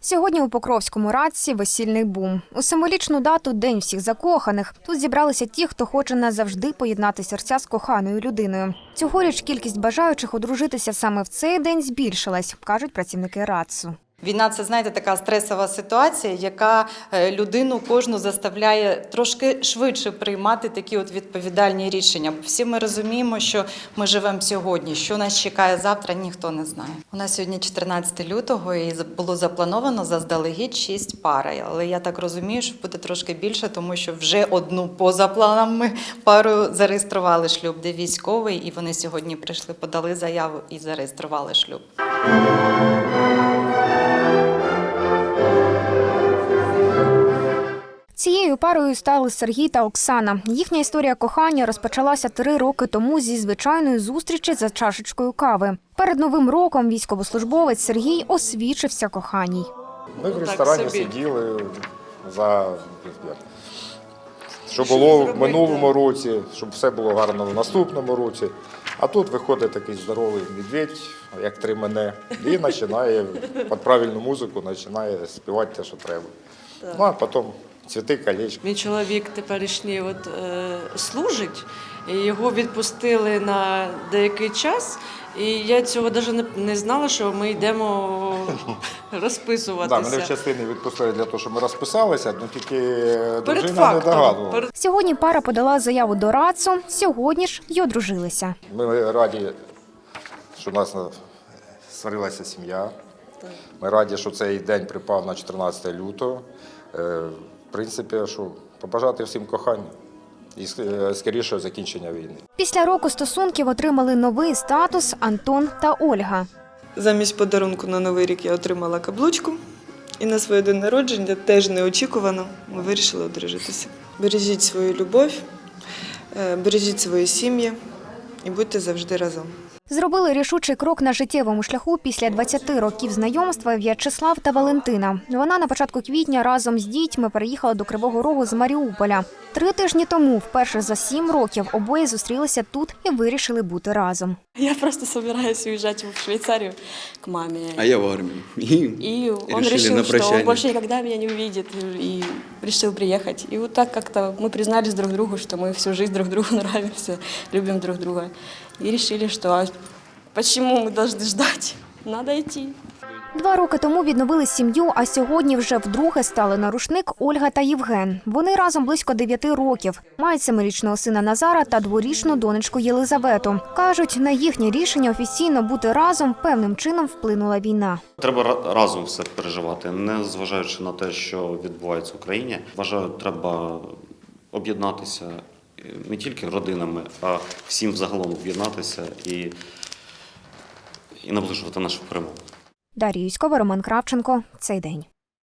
Сьогодні у Покровському радці весільний бум. У символічну дату День всіх закоханих. Тут зібралися ті, хто хоче назавжди поєднати серця з коханою людиною. Цьогоріч кількість бажаючих одружитися саме в цей день збільшилась, кажуть працівники РАЦУ. Війна це знаєте така стресова ситуація, яка е, людину кожну заставляє трошки швидше приймати такі от відповідальні рішення. Всі ми розуміємо, що ми живемо сьогодні. Що нас чекає завтра, ніхто не знає. У нас сьогодні 14 лютого, і було заплановано заздалегідь 6 пар. Але я так розумію, що буде трошки більше, тому що вже одну поза планами пару зареєстрували шлюб, де військовий, і вони сьогодні прийшли, подали заяву і зареєстрували шлюб. Цією парою стали Сергій та Оксана. Їхня історія кохання розпочалася три роки тому зі звичайної зустрічі за чашечкою кави. Перед новим роком військовослужбовець Сергій освічився коханій. Ми в ресторані сиділи за що було в минулому році, щоб все було гарно в наступному році. А тут виходить такий здоровий медведь, як три мене, і починає під правильну музику починає співати те, що треба. Ну а потім цвіти, колечки. Мій чоловік теперішній от, е, служить, і його відпустили на деякий час. І я цього навіть не, не знала, що ми йдемо Да, розписуватися. мене в частині відпустили для того, щоб ми розписалися, ну тільки Перед дружина не фактом. догадувала. перед- Сьогодні пара подала заяву до РАЦУ. Сьогодні ж й одружилися. Ми раді, що у нас е, створилася сім'я. Ми раді, що цей день припав на 14 лютого. Е, В принципі, що побажати всім кохання і е, скорішого закінчення війни. Після року стосунків отримали новий статус Антон та Ольга. Замість подарунку на Новий рік я отримала каблучку. І на своє день народження теж неочікувано ми вирішили одружитися. Бережіть свою любов, е, бережіть свої сім'ї і будьте завжди разом. Зробили рішучий крок на життєвому шляху після 20 років знайомства В'ячеслав та Валентина. Вона на початку квітня разом з дітьми переїхала до Кривого Рогу з Маріуполя. Три тижні тому, вперше за сім років, обоє зустрілися тут і вирішили бути разом. Я просто собираюсь уезжать в Швейцарию к маме. А я в армии. И, И он решили решил, на что он прощание. больше никогда меня не увидит, и решил приехать. И вот так как-то мы признались друг другу, что мы всю жизнь друг другу нравимся, любим друг друга. И решили, что а почему мы должны ждать? Надо идти. Два роки тому відновили сім'ю, а сьогодні вже вдруге стали на рушник Ольга та Євген. Вони разом близько дев'яти років. Мають семирічного сина Назара та дворічну донечку Єлизавету. Кажуть, на їхнє рішення офіційно бути разом певним чином вплинула війна. Треба ра- разом все переживати, не зважаючи на те, що відбувається в Україні. Вважаю, треба об'єднатися не тільки родинами, а всім загалом об'єднатися і, і наближувати нашу перемогу. Дар'я Юськова, Роман Кравченко. Цей день.